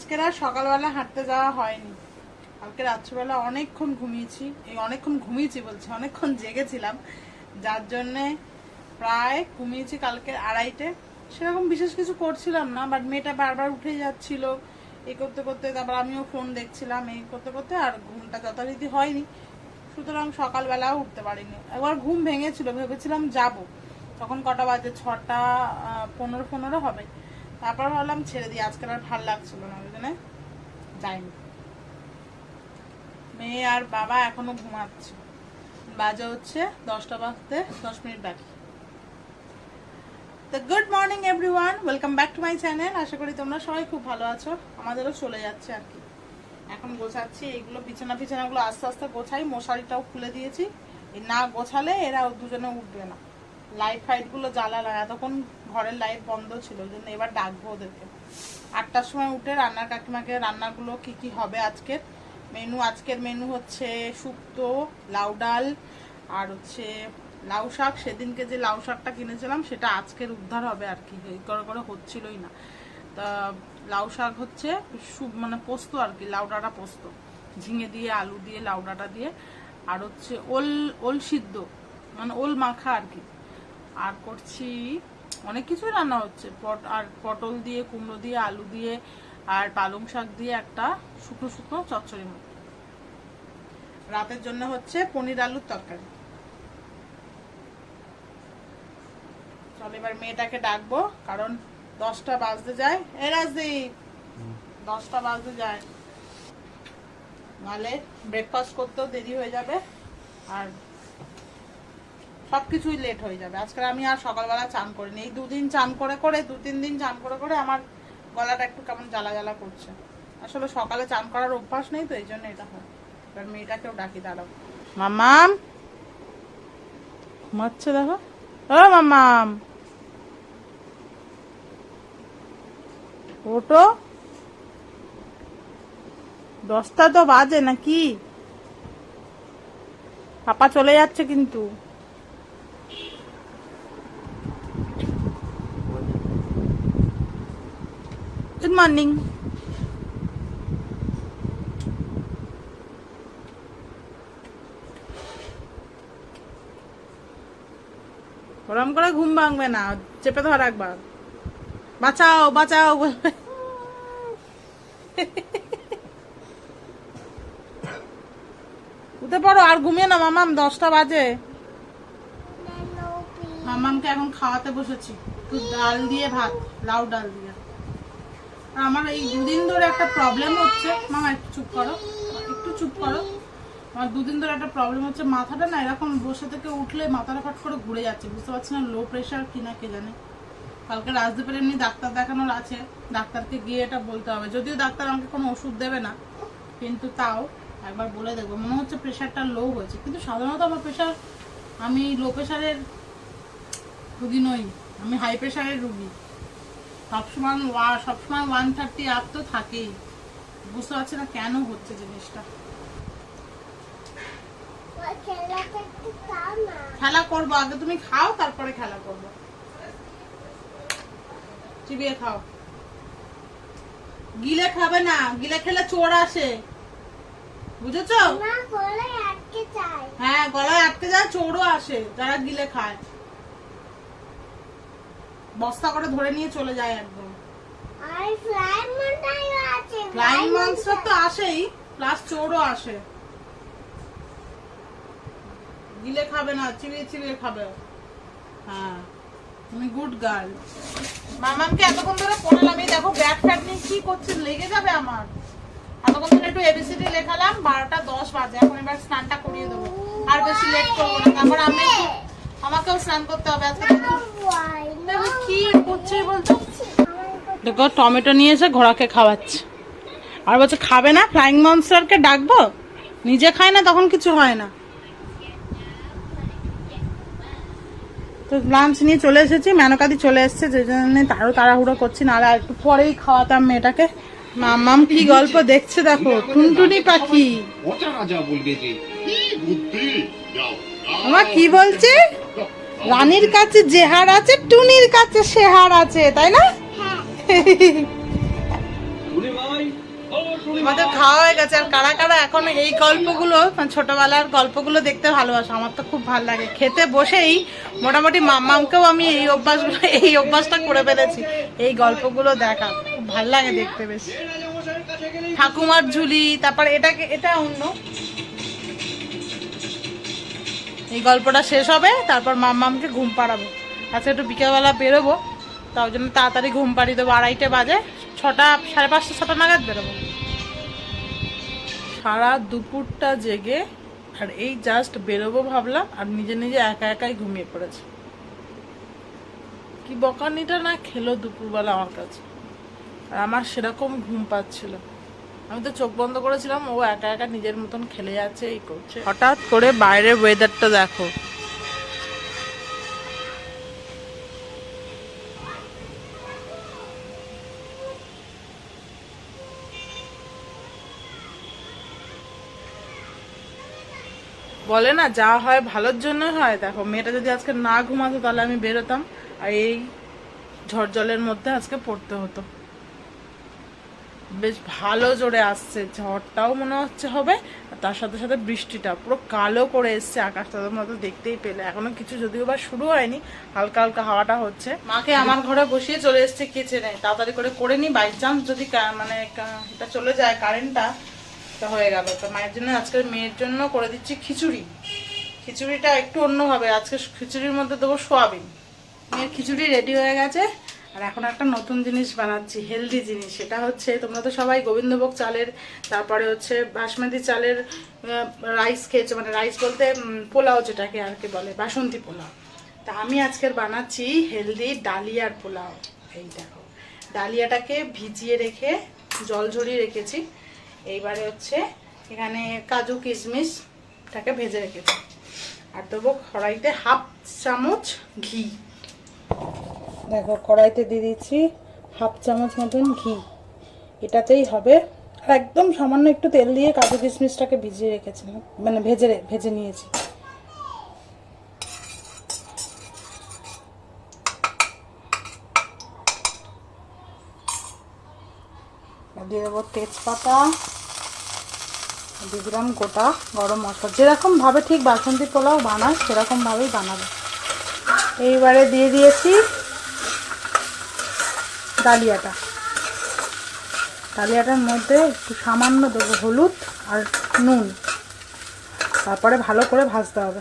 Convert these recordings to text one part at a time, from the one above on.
আজকের আর সকালবেলা হাঁটতে যাওয়া হয়নি। কালকে রাত্রিবেলা অনেকক্ষণ ঘুমিয়েছি, এই অনেকক্ষণ ঘুমিয়েছি বলছি, অনেকক্ষণ জেগেছিলাম। যার জন্যে প্রায় ঘুমিয়েছি কালকে আড়াইটে। সেরকম বিশেষ কিছু করছিলাম না বাট মেয়েটা বারবার উঠে যাচ্ছিল। এই করতে করতে তারপর আমিও ফোন দেখছিলাম, এই করতে করতে আর ঘুমটা যথারীতি হয়নি। সুতরাং সকালবেলাও উঠতে পারিনি। একবার ঘুম ভেঙেছিল, ভেবেছিলাম যাব। তখন কটা বাজে, ছটা পনেরো পনেরো হবে। তারপর ভাবলাম ছেড়ে দিই, আজকাল আর ভালো লাগছিল না ওই জন্য যাইনি। মেয়ে আর বাবা এখনও ঘুমাচ্ছে। বাজে হচ্ছে দশটা বাজতে দশ মিনিট বাকি। তো good morning everyone, welcome back to my channel. আশা করি তোমরা সবাই খুব ভালো আছো। আমাদেরও চলে যাচ্ছে আর কি। এখন গোছাচ্ছি এগুলো বিছানা বিছানাগুলো আস্তে আস্তে গোছাই, মশারিটাও খুলে দিয়েছি। না গোছালে এরা দুজনে উঠবে না। লাইট ফাইটগুলো জ্বালালাম এতক্ষণ ঘরের লাইট বন্ধ ছিল, ওই জন্য এবার ডাকবো ওদেরকে। আটটার সময় উঠে রান্নার কাকিমাকে, রান্নাগুলো কি কি হবে আজকের? মেনু আজকের মেনু হচ্ছে শুক্তো, লাউ ডাল, আর হচ্ছে লাউ শাক। সেদিনকে যে লাউ শাকটা কিনেছিলাম, সেটা আজকের উদ্ধার হবে আর কি। এই করে করে হচ্ছিলই না। তা লাউ শাক হচ্ছে মানে পোস্ত আর কি, লাউ ডাঁটা পোস্ত। ঝিঙে দিয়ে, আলু দিয়ে, লাউ ডাঁটা দিয়ে। আর হচ্ছে ওল ওল সিদ্ধ মানে ওল মাখা আর কি। আর করছি অনেক কিছুই রান্না হচ্ছে। পট আর পটল দিয়ে কুমড়ো দিয়ে আলু দিয়ে আর পালং শাক দিয়ে একটা শুকনো শুকনো চচ্চড়ি মতো রাতের জন্য হচ্ছে পনির আলুর তরকারি। চল এবার মেয়েটাকে ডাকবো কারণ দশটা বাজতে যায়। এ রাজদীপ! দশটা বাজতে যায়। নাহলে ব্রেকফাস্ট করতেও দেরি হয়ে যাবে। আর সবকিছুই লেট হয়ে যাবে। আজকে আমি আর সকালবেলা চান করিনি। এই দুদিন চান করে করে, দু তিন দিন চান করে করে আমার গলাটা একটু কেমন জ্বালা জ্বালা করছে। আসলে সকালে চান করার অভ্যাস নেই তো, এই জন্য এটা হয়। এবার মেয়েটাকেও ডাকি, দাঁড়াও। মামাম ঘুমাচ্ছে দেখো। ও মামাম ওটো! দশটা তো বাজে নাকি? পাপা চলে যাচ্ছে কিন্তু। মর্নিং ওরম করে ঘুম ভাঙবে না, চেপে ধর একবার বাঁচাও বাঁচাও বলবে উঠে পড়ো, আর ঘুমিয়ে না মামাম, দশটা বাজে। মামামকে এখন খাওয়াতে বসেছি। একটু ডাল দিয়ে ভাত, লাউ ডাল দিয়ে। আমার এই দুদিন ধরে একটা প্রবলেম হচ্ছে। মামা, একটু চুপ করো। একটু চুপ করো। আমার দুদিন ধরে একটা প্রবলেম হচ্ছে। মাথাটা না এরকম বসে থেকে উঠলে মাথাটা ফাট করে ঘুরে যাচ্ছে। বুঝতে পারছি না লো প্রেশার কিনা কে জানে। কালকে রাজদ্বীপের এমনি ডাক্তার দেখানোর আছে। ডাক্তারকে গিয়ে এটা বলতে হবে। যদিও ডাক্তার আমাকে কোনো ওষুধ দেবে না, কিন্তু তাও একবার বলে দেখব। মনে হচ্ছে প্রেশারটা লো হয়েছে। কিন্তু সাধারণত আমার প্রেশার আমি লো প্রেশারের রুগী নই। আমি হাই প্রেশারের রুগী। সবসময় ওয়া- সবসময় ওয়ান থার্টি আপ তো থাকেই। বুঝতে পারছি না কেন হচ্ছে জিনিসটা। খেলা করব আগে তুমি খাও তারপরে খেলা করব। চিবিয়ে খাও। গিলে খাবে না গিলে খেলে চোর আসে। বুঝেছ? হ্যাঁ গলায় আটকে যায় চোরও আসে যারা গিলে খায়। বস্তা করে ধরে নিয়ে চলে যায় একদম। ফ্লাইং মনস্টার তো আসেই প্লাস চোরও আসে। গিলে খাবে না চিবিয়ে চিবিয়ে খাবে। হ্যাঁ তুমি গুড গার্ল মামামকে এতক্ষণ ধরে পড়ালাম এই দেখো ব্যাট ফ্যাট নিয়ে কি করছে লেগে যাবে আমার? এতক্ষণ ধরে একটু এবিসিডি লেখালাম বারোটা দশ বাজে। এখন এবার স্নানটা করিয়ে দেবো। আর বেশি লেট করব না। তারপর আমি আমাকেও স্নান করতে হবে আজকে দেখো কি করছে বলতো? দেখো টমেটো নিয়ে এসে ঘোড়াকে খাওয়াচ্ছে। আর বলছে খাবে না? ফ্লাইং মনস্টারকে ডাকবো? নিজে খায় না তখন কিছু হয় না। তো লাঞ্চ নিয়ে চলে এসেছি মেনকাদি চলে এসেছে যে জন্য তারও তাড়াহুড়ো করছি নাহলে আর একটু পরেই খাওয়াতাম মেয়েটাকে। মামাম কি গল্প দেখছে দেখো টুনটুনি পাখি। ওটা রাজা বলবে যে কি বুদ্ধি যাও আমার কি বলছে? রানীর কাছে যে হার আছে টুনির কাছে সে হার আছে তাই না? আমাদের খাওয়া হয়ে গেছে। আর কারা কারা এখন এই গল্পগুলো মানে ছোটবেলার গল্পগুলো দেখতে ভালোবাসে আমার তো খুব ভালো লাগে। খেতে বসেই মোটামুটি মাম্মামকেও আমি এই অভ্যাসগুলো এই অভ্যাসটা করে ফেলেছি। এই গল্পগুলো দেখা খুব ভালো লাগে দেখতে বেশ। ঠাকুমার ঝুলি তারপর এটাকে এটা অন্য। এই গল্পটা শেষ হবে, তারপর মাম্মামকে ঘুম পাড়াবো। আজকে একটু বিকেলবেলা বেরোবো তার জন্য তাড়াতাড়ি ঘুম পাড়িয়ে দেবো, আড়াইটে বাজে, ছটা, সাড়ে পাঁচটা, ছটা নাগাদ বেরোবো। সারা দুপুরটা জেগে, আর এই জাস্ট বেরোবো ভাবলাম, আর নিজে নিজে একা একাই ঘুমিয়ে পড়েছে। কি বকানিটা না খেলো দুপুরবেলা আমার কাছে। আর আমার সেরকম ঘুম পাচ্ছিল আমি তো চোখ বন্ধ করেছিলাম ও একা একা নিজের মতন খেলে যাচ্ছে এই করছে। হঠাৎ করে বাইরের ওয়েদারটা দেখো। বলে না যা হয় ভালোর জন্য হয়। দেখো মেয়েটা যদি আজকে না ঘুমাতো তাহলে আমি বেরোতাম। আর এই ঝড় জলের মধ্যে আজকে পড়তে হতো। বেশ ভালো জোরে আসছে। ঝড়টাও মনে হচ্ছে হবে তার সাথে সাথে বৃষ্টিটা পুরো কালো করে এসছে আকাশটা, তোমরা তো দেখতেই পেলে। এখনও কিছু যদিও বা শুরু হয়নি, হালকা হালকা হাওয়াটা হচ্ছে। মাকে আমার ঘরে বসিয়ে চলে এসছে কিচেনে তাড়াতাড়ি করে করে নি বাই চান্স যদি মানে এটা চলে যায় কারেন্টটা তো হয়ে গেল। তো মায়ের জন্য আজকে মেয়ের জন্য করে দিচ্ছি খিচুড়ি। খিচুড়িটা একটু অন্যভাবে, আজকে খিচুড়ির মধ্যে দেবো সোয়াবিন। মেয়ের খিচুড়ি রেডি হয়ে গেছে। আর এখন একটা নতুন জিনিস বানাচ্ছি হেলদি জিনিস। সেটা হচ্ছে, তোমরা তো সবাই গোবিন্দভোগ চালের, তারপরে হচ্ছে বাসমতি চালের রাইস খেয়েছো মানে রাইস বলতে পোলাও যেটাকে আর কি বলে, বাসন্তী পোলাও। তা আমি আজকের বানাচ্ছি হেলদি ডালিয়ার পোলাও। এই দেখো, ডালিয়াটাকে ভিজিয়ে রেখে, জল ঝরিয়ে রেখেছি। এইবারে হচ্ছে এখানে কাজু কিশমিশটাকে ভেজে রেখেছি। আর দেবো কড়াইতে হাফ চামচ ঘি। দেখো, কড়াইতে দিয়ে দিচ্ছি হাফ চামচ মতন ঘি। এটাতেই হবে। আর একদম সামান্য একটু তেল দিয়ে কাজু কিশমিশটাকে ভিজিয়ে রেখেছিলাম। মানে ভেজে ভেজে নিয়েছি। দিয়ে দেবো তেজপাতা দিয়ে দিলাম গোটা গরম মশলা। যেরকম ভাবে ঠিক বাসন্তী পোলাও বানায়, সেরকম ভাবেই বানাবে। এইবারে দিয়ে দিয়েছি ডালিয়াটা। ডালিয়াটার মধ্যে একটু সামান্য দেবো হলুদ আর নুন। তারপরে ভালো করে ভাজতে হবে।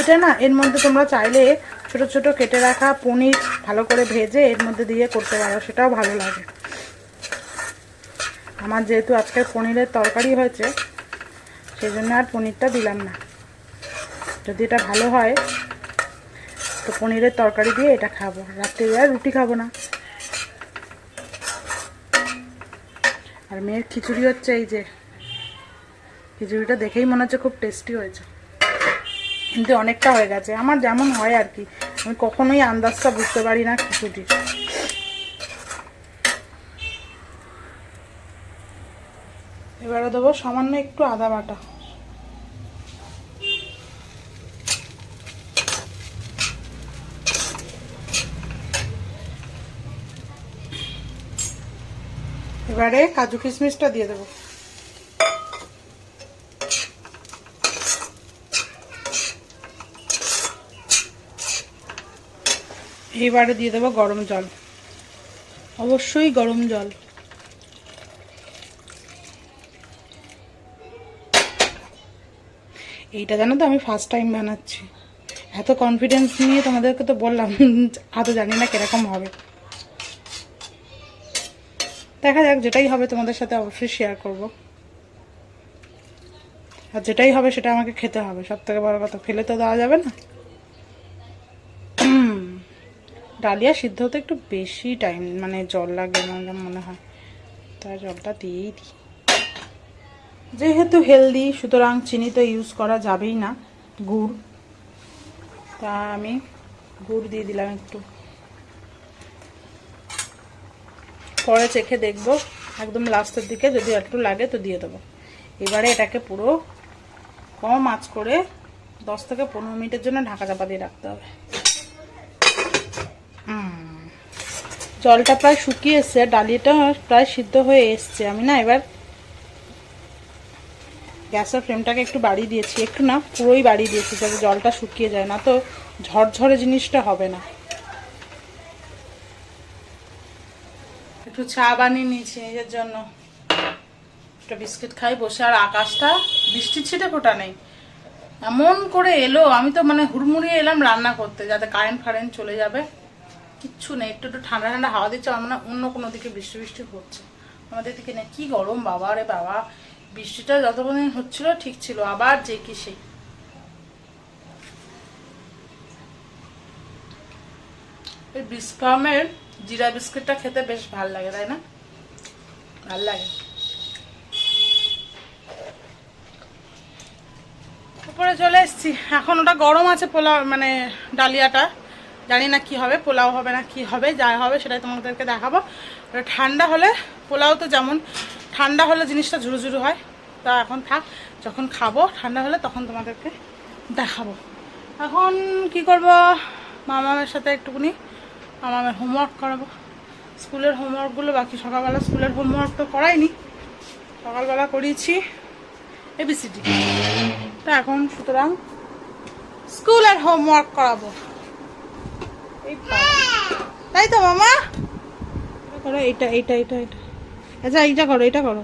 এটা না, এর মধ্যে তোমরা চাইলে ছোট ছোট কেটে রাখা পনির ভালো করে ভেজে এর মধ্যে দিয়ে করতে পারো, সেটাও ভালো লাগে। আমার যেহেতু আজকের পনিরের তরকারি হয়েছে সেই জন্য আর পনিরটা দিলাম না। যদি এটা ভালো হয়, তো পনিরের তরকারি দিয়ে এটা খাব। রাত্রে আর রুটি খাব না। আর মেয়ের খিচুড়ি হচ্ছে এই যে, খিচুড়িটা দেখেই মনে হচ্ছে খুব টেস্টি হয়েছে। কিন্তু অনেকটা হয়ে গেছে। আমার যেমন হয় আর কি, আমি কখনোই আন্দাজটা বুঝতে পারি না খিচুড়ি এবারে দেবো সামান্য একটু আদা বাটা। এবারে কাজু কিশমিশটা দিয়ে দেবো। এইবারে দিয়ে দেবো গরম জল। অবশ্যই গরম জল। এইটা জানো তো আমি ফার্স্ট টাইম বানাচ্ছি। এত কনফিডেন্স নিয়ে তোমাদেরকে তো বললাম, আদৌ জানি না কীরকম হবে। দেখা যাক, যেটাই হবে তোমাদের সাথে অবশ্যই শেয়ার করব। আর যেটাই হবে সেটা আমাকে খেতে হবে। সব থেকে বড় কথা, ফেলে তো দেওয়া যাবে না। ডালিয়া সিদ্ধ হতে একটু বেশি টাইম মানে জল লাগে আমার মনে হয়। তাই জলটা দিয়েই দিই। যেহেতু হেলদি সুতরাং চিনি তো ইউজ করা যাবেই না। গুড়। তা আমি গুড় দিয়ে দিলাম একটু। পরে চেখে দেখব। একদম লাস্টের দিকে যদি একটু লাগে তো দিয়ে দেবো। এবারে এটাকে পুরো কম আঁচ করে দশ থেকে পনেরো মিনিটের জন্য ঢাকা চাপা দিয়ে রাখতে হবে। জলটা প্রায় শুকিয়ে এসছে ডালিটা প্রায় সিদ্ধ হয়ে এসছে। আমি না এবার গ্যাসের ফ্লেমটাকে একটু বাড়িয়ে দিয়েছি। একটু না পুরোই বাড়িয়ে দিয়েছি যাতে জলটা শুকিয়ে যায়, না তো ঝরঝরে জিনিসটা হবে না। একটু চা বানিয়ে নিয়েছি নিজের জন্য। একটা বিস্কিট খাই, বসে আর আকাশটা বৃষ্টির ছিটে ফোটা নেই। এমন করে এলো, আমি তো মানে হুড়মুড়িয়ে এলাম রান্না করতে, যাতে কারেন্ট ফারেন্ট চলে যাবে। কিচ্ছু নেই, একটু একটু ঠান্ডা ঠান্ডা হাওয়া দিচ্ছে, আমার মনে অন্য কোনো দিকে বৃষ্টি বৃষ্টি হচ্ছে। আমাদের দিকে নেই কি গরম, বাবা রে বাবা। বৃষ্টিটা যতক্ষণ হচ্ছিল, ঠিক ছিল, আবার যে কি সেই। বিস্কামের জিরা বিস্কিটটা খেতে বেশ ভালো লাগে, তাই না? ভালো লাগে। উপরে চলে এসেছি। এখন ওটা গরম আছে পোলাও মানে ডালিয়াটা। জানি না কি হবে, পোলাও হবে না কি হবে, যা হবে সেটাই তোমাদেরকে দেখাবো। ঠান্ডা হলে পোলাও তো যেমন, ঠান্ডা হলে জিনিসটা ঝুরু ঝুরু হয়। তা এখন থাক, যখন খাব ঠান্ডা হলে তখন তোমাদেরকে দেখাবো। এখন কি করব? মামামের সাথে একটুকুনি মামামের হোমওয়ার্ক করাবো। স্কুলের হোমওয়ার্কগুলো বাকি সকালবেলা স্কুলের হোমওয়ার্ক তো করাইনি। সকালবেলা করিয়েছি এবিসিডি তা এখন সুতরাং স্কুলের হোমওয়ার্ক করাবো। তাই তো মামা? এটা করো, এইটা এইটা এইটা এটা আচ্ছা এইটা করো এটা করো।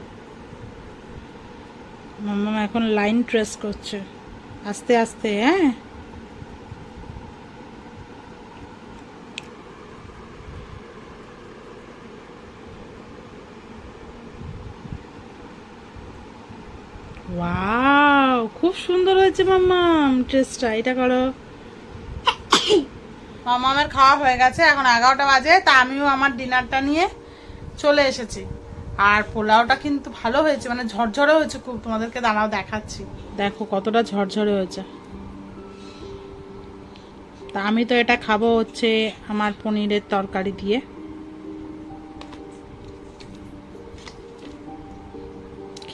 মামা এখন লাইন ট্রেস করছে। আস্তে আস্তে হ্যাঁ? ওয়াও খুব সুন্দর হয়েছে মাম্মাম ট্রেসটা এটা করো। মামামের খাওয়া হয়ে গেছে এখন এগারোটা বাজে তা আমিও আমার ডিনারটা নিয়ে চলে এসেছি। আর পোলাওটা কিন্তু ভালো হয়েছে মানে ঝরঝরে হয়েছে খুব তোমাদেরকে দাঁড়াও দেখাচ্ছি। দেখো কতটা ঝরঝরে হয়েছে। তা আমি তো এটা খাব হচ্ছে আমার পনিরের তরকারি দিয়ে।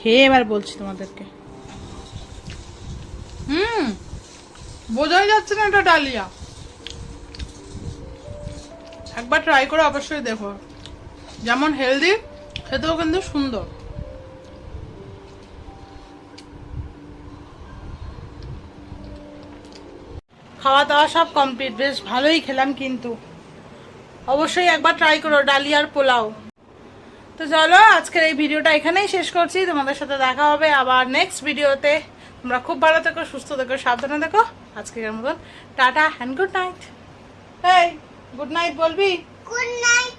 খেয়ে এবার বলছি তোমাদেরকে। হুম, বোঝাই যাচ্ছে না এটা ডালিয়া। একবার ট্রাই করে অবশ্যই দেখো। যেমন হেলদি খেতেও কিন্তু সুন্দর। খাওয়া দাওয়া সব কমপ্লিট বেশ ভালোই খেলাম কিন্তু। অবশ্যই একবার ট্রাই করো, ডালিয়ার পোলাও। তো চলো, আজকের এই ভিডিওটা এখানেই শেষ করছি। তোমাদের সাথে দেখা হবে আবার নেক্সট ভিডিওতে। তোমরা খুব ভালো থেকো, সুস্থ থেকো, সাবধানে থেকো। আজকের মতন টাটা হ্যান্ড গুড নাইট এই গুড নাইট বলবি? Good night.